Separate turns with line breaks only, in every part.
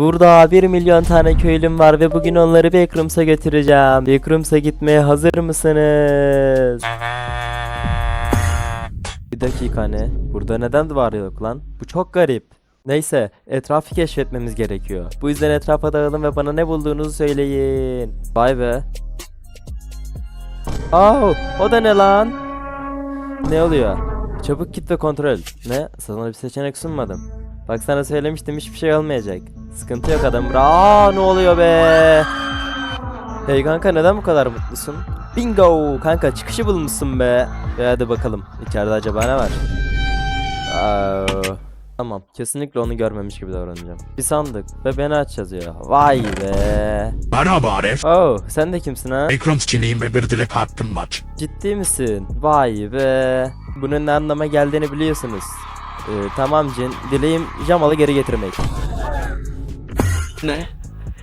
Burada 1 milyon tane köylüm var ve bugün onları Backrooms'a götüreceğim. Backrooms'a gitmeye hazır mısınız? Bir dakika ne? Burada neden duvar yok lan? Bu çok garip. Neyse, etrafı keşfetmemiz gerekiyor. Bu yüzden etrafa dağılın ve bana ne bulduğunuzu söyleyin. Vay be. Aa, o da ne lan? Ne oluyor? Çabuk git ve kontrol. Ne? Sana bir seçenek sunmadım. Bak sana söylemiştim hiçbir şey olmayacak. Sıkıntı yok adam. Aa ne oluyor be? Hey kanka neden bu kadar mutlusun? Bingo! Kanka çıkışı bulmuşsun be. E hadi bakalım. İçeride acaba ne var? Aa, tamam. Kesinlikle onu görmemiş gibi davranacağım. Bir sandık ve beni aç yazıyor. Vay be.
Merhaba Arif.
Oh sen de kimsin ha?
Ekremsçiliğim ve bir dilek hakkım var.
Ciddi misin? Vay be. Bunun ne anlama geldiğini biliyorsunuz. Ee, tamam Cin. Dileğim Jamal'ı geri getirmek.
Ne?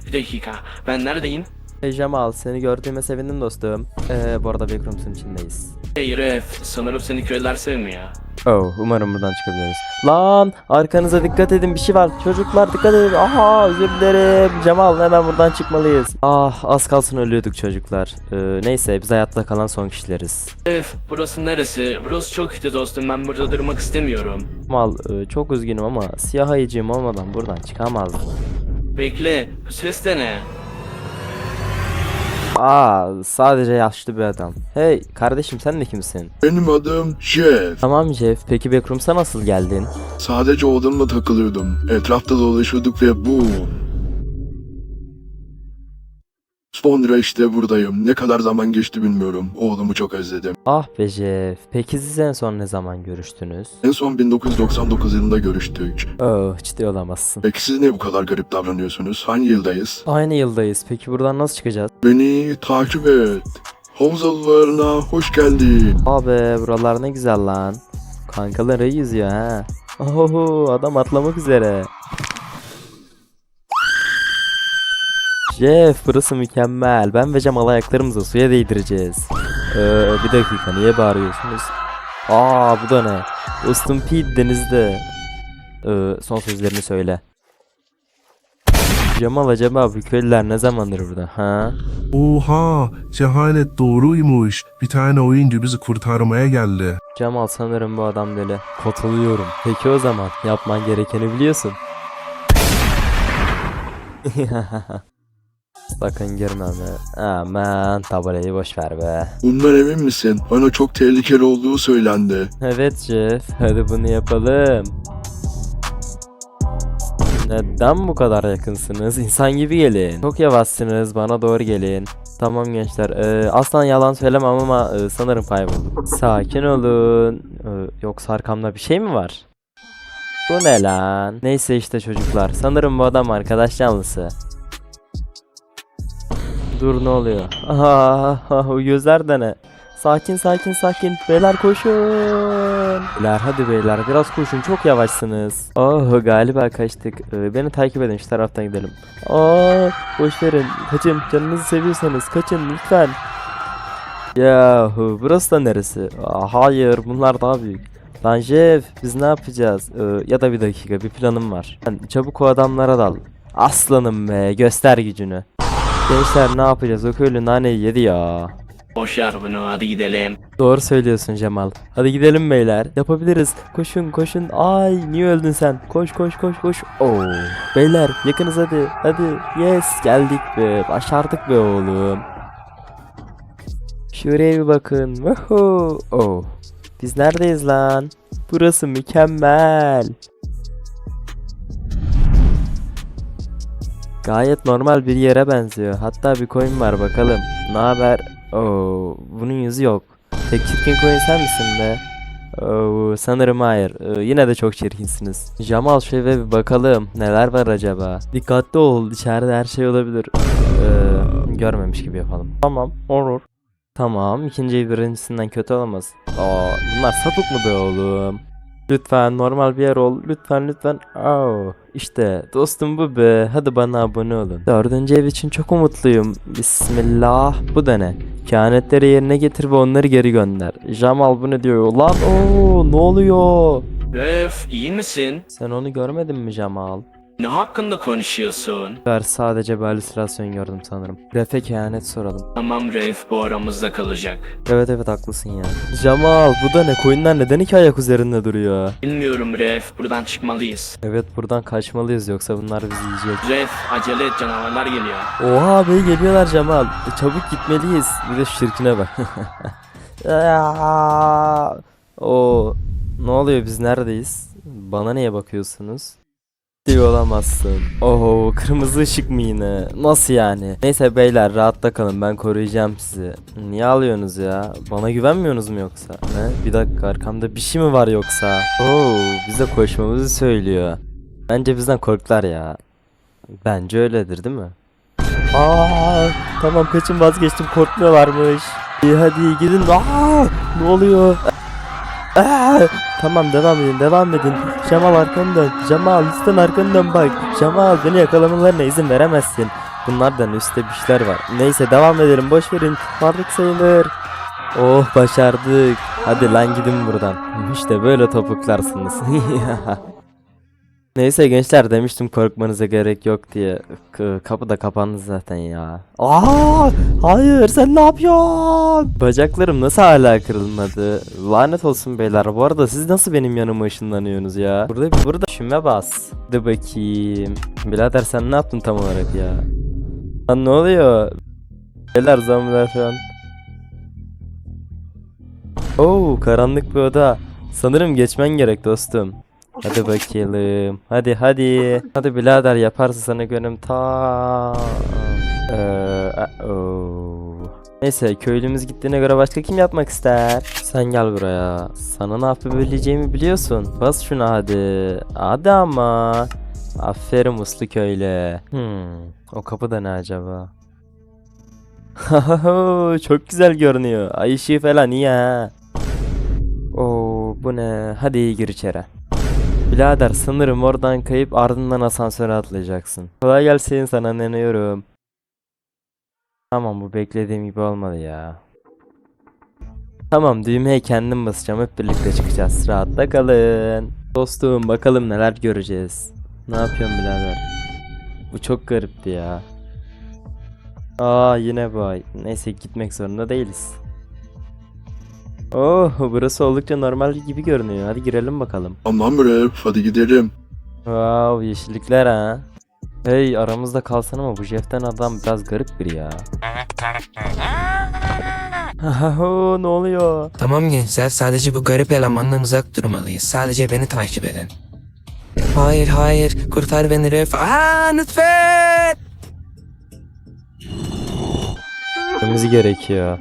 Bir dakika. Ben neredeyim?
Hey Jamal seni gördüğüme sevindim dostum. Ee, bu arada Backrooms'un içindeyiz.
Hey Ref. Sanırım seni köyler sevmiyor.
Oh umarım buradan çıkabiliriz. Lan arkanıza dikkat edin bir şey var. Çocuklar dikkat edin. Aha özür dilerim. Cemal hemen buradan çıkmalıyız. Ah az kalsın ölüyorduk çocuklar. Ee, neyse biz hayatta kalan son kişileriz.
Ref. Burası neresi? Burası çok kötü dostum. Ben burada durmak istemiyorum.
Cemal e, çok üzgünüm ama siyah ayıcığım olmadan buradan çıkamazdım.
Bekle. Ses de ne?
Aa sadece yaşlı bir adam. Hey kardeşim sen de kimsin?
Benim adım Jeff.
Tamam Jeff peki Backrooms'a nasıl geldin?
Sadece odamla takılıyordum. Etrafta dolaşıyorduk ve bu. Sonra işte buradayım. Ne kadar zaman geçti bilmiyorum. Oğlumu çok özledim.
Ah be Jeff. Peki siz en son ne zaman görüştünüz?
En son 1999 yılında görüştük.
Oh ciddi olamazsın.
Peki siz niye bu kadar garip davranıyorsunuz? Hangi yıldayız?
Aynı yıldayız. Peki buradan nasıl çıkacağız?
Beni takip et. Havzalarına hoş geldin.
Abi buralar ne güzel lan. Kankaları yüzüyor ha. Oho adam atlamak üzere. Jeff burası mükemmel. Ben ve Cemal ayaklarımızı suya değdireceğiz. Ee, bir dakika niye bağırıyorsunuz? Aa bu da ne? Dostum Pete denizde. Ee, son sözlerini söyle. Cemal acaba bu köylüler ne zamandır burada ha?
Oha, cehalet doğruymuş. Bir tane oyuncu bizi kurtarmaya geldi.
Cemal sanırım bu adam deli. Katılıyorum. Peki o zaman yapman gerekeni biliyorsun. Sakın girme be. Aman tabelayı boş ver be.
Bundan emin misin? Bana çok tehlikeli olduğu söylendi.
Evet Jeff, hadi bunu yapalım. Neden bu kadar yakınsınız? İnsan gibi gelin. Çok yavaşsınız, bana doğru gelin. Tamam gençler, ee, aslan yalan söylemem ama ee, sanırım kayboldum. Sakin olun. Ee, yoksa arkamda bir şey mi var? Bu ne lan? Neyse işte çocuklar, sanırım bu adam arkadaş canlısı. Dur ne oluyor? Aha, o gözler de ne? Sakin sakin sakin. Beyler koşun. Beyler hadi beyler biraz koşun çok yavaşsınız. Oh galiba kaçtık. Ee, beni takip edin şu taraftan gidelim. Aa boş verin. Kaçın canınızı seviyorsanız kaçın lütfen. Yahu burası da neresi? Aa, hayır bunlar daha büyük. Lan Jeff biz ne yapacağız? Ee, ya da bir dakika bir planım var. Sen çabuk o adamlara dal. Aslanım be göster gücünü. Gençler ne yapacağız? O köylü naneyi yedi ya.
Boş ver bunu. Hadi gidelim.
Doğru söylüyorsun Cemal. Hadi gidelim beyler. Yapabiliriz. Koşun koşun. Ay niye öldün sen? Koş koş koş koş. Oo. Beyler yakınız hadi. Hadi. Yes geldik be. Başardık be oğlum. Şuraya bir bakın. Woohoo. Oh. Biz neredeyiz lan? Burası mükemmel. Gayet normal bir yere benziyor. Hatta bir coin var bakalım. Ne haber? Oo, bunun yüzü yok. Tek çirkin coin sen misin be? Oo, sanırım hayır. Ee, yine de çok çirkinsiniz. Jamal şöyle bir bakalım. Neler var acaba? Dikkatli ol. İçeride her şey olabilir. Ee, görmemiş gibi yapalım. Tamam. Olur. Tamam. ikinci birincisinden kötü olamaz. Aa, bunlar sapık mı be oğlum? Lütfen normal bir yer ol. Lütfen lütfen. Oh, işte dostum bu be. Hadi bana abone olun. Dördüncü ev için çok umutluyum. Bismillah. Bu da ne? Kehanetleri yerine getir ve onları geri gönder. Jamal bu ne diyor? Lan o ne oluyor?
Ref. iyi misin?
Sen onu görmedin mi Jamal?
Ne hakkında konuşuyorsun?
Ben sadece bir halüsinasyon gördüm sanırım. Ref'e kehanet soralım.
Tamam Reif bu aramızda kalacak.
Evet evet haklısın ya. Cemal bu da ne? Koyunlar neden iki ayak üzerinde duruyor?
Bilmiyorum Reif buradan çıkmalıyız.
Evet buradan kaçmalıyız yoksa bunlar bizi yiyecek.
Reif acele et canavarlar geliyor.
Oha bey geliyorlar Cemal. E, çabuk gitmeliyiz. Bir de şu çirkine bak. Aa! o ne oluyor biz neredeyiz? Bana niye bakıyorsunuz? Ciddi olamazsın. Oho kırmızı ışık mı yine? Nasıl yani? Neyse beyler rahatta kalın ben koruyacağım sizi. Niye alıyorsunuz ya? Bana güvenmiyorsunuz mu yoksa? Ne? Bir dakika arkamda bir şey mi var yoksa? Oo bize koşmamızı söylüyor. Bence bizden korktular ya. Bence öyledir değil mi? Aa, tamam kaçın vazgeçtim korkmuyorlarmış. İyi hadi gidin. Aa, ne oluyor? Aa, tamam devam edin devam edin. Cemal arkanı dön. Cemal lütfen arkanı dön bak. Cemal beni yakalamalarına izin veremezsin. Bunlardan üstte bir şeyler var. Neyse devam edelim boş verin. Vardık sayılır. Oh başardık. Hadi lan gidin buradan. İşte böyle topuklarsınız. Neyse gençler demiştim korkmanıza gerek yok diye. K- kapı da kapandı zaten ya. Aa! Hayır sen ne yapıyorsun? Bacaklarım nasıl hala kırılmadı? Lanet olsun beyler. Bu arada siz nasıl benim yanıma ışınlanıyorsunuz ya? Burada burada şüme bas. Hadi bakayım. Birader sen ne yaptın tam olarak ya? Lan ne oluyor? Beyler zombiler falan. Oo karanlık bir oda. Sanırım geçmen gerek dostum. Hadi bakalım. Hadi hadi. Hadi birader yaparsın sana gönlüm ta. Ee, uh-oh. Neyse köylümüz gittiğine göre başka kim yapmak ister? Sen gel buraya. Sana ne yapabileceğimi biliyorsun. Bas şuna hadi. Hadi ama. Aferin uslu köylü. Hmm. O kapı da ne acaba? Çok güzel görünüyor. Ay ışığı falan iyi ha. Oo bu ne? Hadi gir içeri. Birader sanırım oradan kayıp ardından asansöre atlayacaksın. Kolay gelsin sana inanıyorum. Tamam bu beklediğim gibi olmadı ya. Tamam düğmeye kendim basacağım hep birlikte çıkacağız. Rahatta kalın. Dostum bakalım neler göreceğiz. Ne yapıyorsun birader? Bu çok garipti ya. Aa yine bu ay. Neyse gitmek zorunda değiliz. Oh burası oldukça normal gibi görünüyor. Hadi girelim bakalım.
Tamam Ref hadi gidelim.
Wow yeşillikler ha. Hey aramızda kalsın ama bu Jeff'ten adam biraz garip biri ya. Hahaho ne oluyor?
Tamam gençler sadece bu garip elemandan uzak durmalıyız. Sadece beni takip edin. Hayır hayır kurtar beni Ref. Aa lütfen.
Gitmemiz gerekiyor.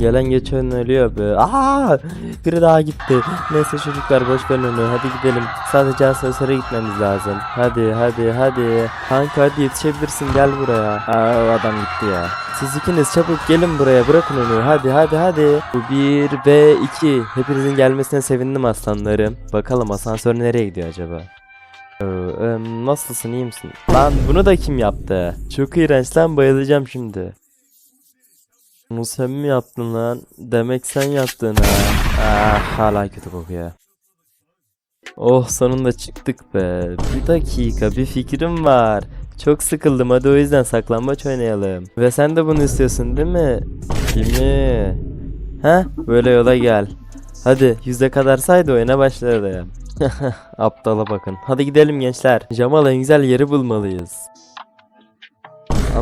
Gelen geçen ölüyor be. Aa! Biri daha gitti. Neyse çocuklar boş verin onu. Hadi gidelim. Sadece asansöre gitmemiz lazım. Hadi hadi hadi. Kanka hadi yetişebilirsin gel buraya. Aa o adam gitti ya. Siz ikiniz çabuk gelin buraya bırakın onu. Hadi hadi hadi. Bu bir ve iki. Hepinizin gelmesine sevindim aslanlarım. Bakalım asansör nereye gidiyor acaba? Ee, nasılsın iyi misin? Lan bunu da kim yaptı? Çok iğrenç lan bayılacağım şimdi. Bunu sen mi yaptın lan? Demek sen yaptın ha. Ah hala kötü kokuyor. Oh sonunda çıktık be. Bir dakika bir fikrim var. Çok sıkıldım hadi o yüzden saklambaç oynayalım. Ve sen de bunu istiyorsun değil mi? Değil mi? Ha? Böyle yola gel. Hadi yüzde kadar saydı oyuna başladı. Aptala bakın. Hadi gidelim gençler. Jamal en güzel yeri bulmalıyız.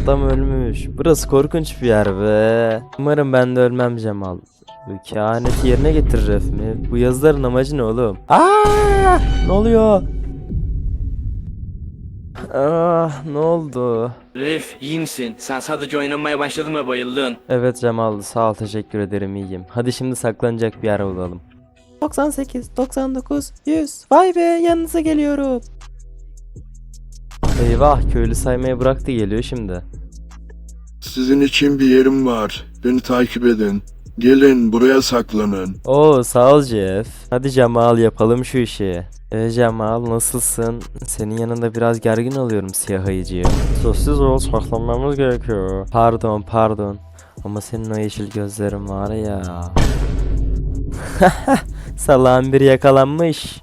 Adam ölmüş. Burası korkunç bir yer be. Umarım ben de ölmem Cemal. Bu kehaneti yerine getirir Ref mi? Bu yazıların amacı ne oğlum? Aa! Ne oluyor? Ah, ne oldu?
Reif iyi misin? Sen sadece oynamaya başladın ve bayıldın.
Evet Cemal, sağ ol, teşekkür ederim, iyiyim. Hadi şimdi saklanacak bir yer bulalım. 98, 99, 100. Vay be, yanınıza geliyorum. Eyvah, köylü saymayı bıraktı geliyor şimdi.
Sizin için bir yerim var. Beni takip edin. Gelin buraya saklanın.
Oo sağ ol Jeff. Hadi Cemal yapalım şu işi. E Cemal nasılsın? Senin yanında biraz gergin oluyorum siyah ayıcığım. Sessiz ol saklanmamız gerekiyor. Pardon pardon. Ama senin o yeşil gözlerin var ya. Salağın biri yakalanmış.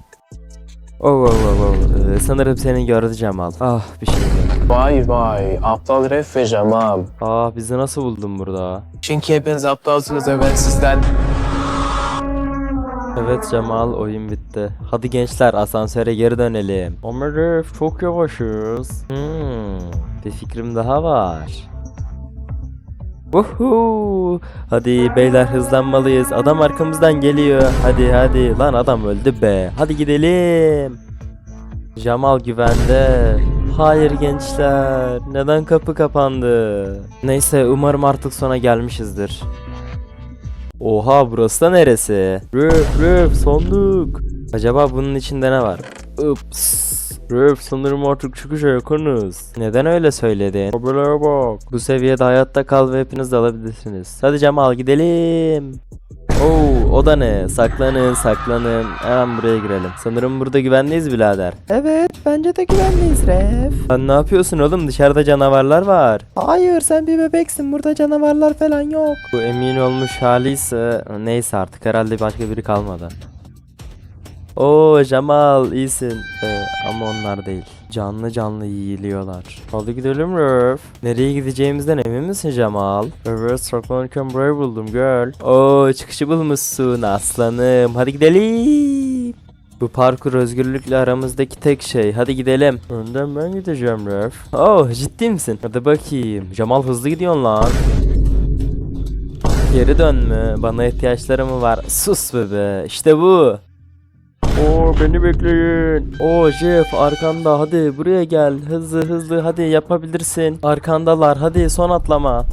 Oh oh oh oh. Ee, sanırım seni gördü Cemal. Ah bir şey yok.
Vay vay aptal ref ve Jamal.
Ah bizi nasıl buldun burada?
Çünkü hepiniz aptalsınız ve ben sizden
Evet Cemal oyun bitti. Hadi gençler asansöre geri dönelim. Ömerif çok yavaşız. Hmm, bir fikrim daha var. Woohoo! Hadi beyler hızlanmalıyız. Adam arkamızdan geliyor. Hadi hadi. Lan adam öldü be. Hadi gidelim. Jamal güvende. Hayır gençler. Neden kapı kapandı? Neyse umarım artık sona gelmişizdir. Oha burası da neresi? Röf röf sandık. Acaba bunun içinde ne var? Ups. Röf sanırım artık çıkışa yakınız. Neden öyle söyledin? Haberlere bak. Bu seviyede hayatta kal ve hepiniz de alabilirsiniz. Hadi Cemal gidelim. Oo, o da ne? Saklanın, saklanın. Hemen buraya girelim. Sanırım burada güvendeyiz birader. Evet, bence de güvendeyiz Ref. Sen ne yapıyorsun oğlum? Dışarıda canavarlar var. Hayır, sen bir bebeksin. Burada canavarlar falan yok. Bu emin olmuş hali ise neyse artık herhalde başka biri kalmadı. Oo Cemal iyisin. Ee, ama onlar değil. Canlı canlı yiyiliyorlar. Hadi gidelim Röf. Nereye gideceğimizden emin misin Cemal? Evet saklanırken burayı buldum gel. Oo çıkışı bulmuşsun aslanım. Hadi gidelim. Bu parkur özgürlükle aramızdaki tek şey. Hadi gidelim. Önden ben gideceğim Ref. Oh ciddi misin? Hadi bakayım. Cemal hızlı gidiyorsun lan. Geri dönme. Bana ihtiyaçları mı var? Sus bebe. İşte bu. Oo beni bekleyin. Oo Jeff arkanda hadi buraya gel. Hızlı hızlı hadi yapabilirsin. Arkandalar hadi son atlama.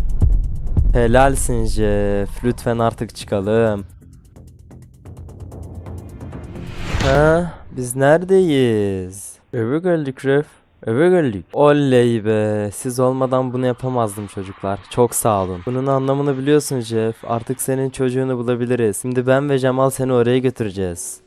Helalsin Jeff. Lütfen artık çıkalım. Ha, biz neredeyiz? Eve geldik Jeff. Eve geldik. Oley be. Siz olmadan bunu yapamazdım çocuklar. Çok sağ olun. Bunun anlamını biliyorsun Jeff. Artık senin çocuğunu bulabiliriz. Şimdi ben ve Cemal seni oraya götüreceğiz.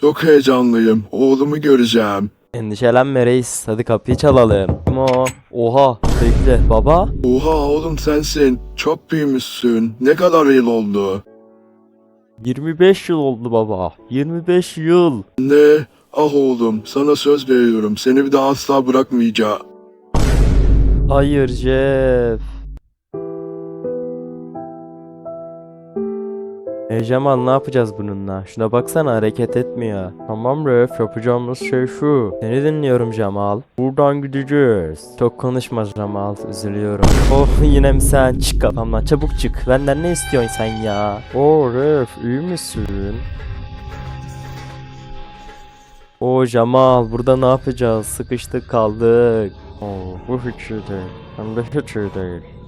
Çok heyecanlıyım. Oğlumu göreceğim.
Endişelenme reis. Hadi kapıyı çalalım. Kim o? Oha. Bekle. Baba?
Oha oğlum sensin. Çok büyümüşsün. Ne kadar yıl oldu?
25 yıl oldu baba. 25 yıl.
Ne? Ah oğlum sana söz veriyorum. Seni bir daha asla bırakmayacağım.
Hayır Jeff. E Cemal ne yapacağız bununla? Şuna baksana hareket etmiyor. Tamam Ref yapacağımız şey şu. Seni dinliyorum Cemal. Buradan gideceğiz. Çok konuşma Cemal üzülüyorum. Oh yine mi sen? Çık kafamdan çabuk çık. Benden ne istiyorsun sen ya? Oh Ref iyi misin? O Cemal burada ne yapacağız? Sıkıştık kaldık. Oh bu hiç iyi değil. Hem de hiç iyi değil.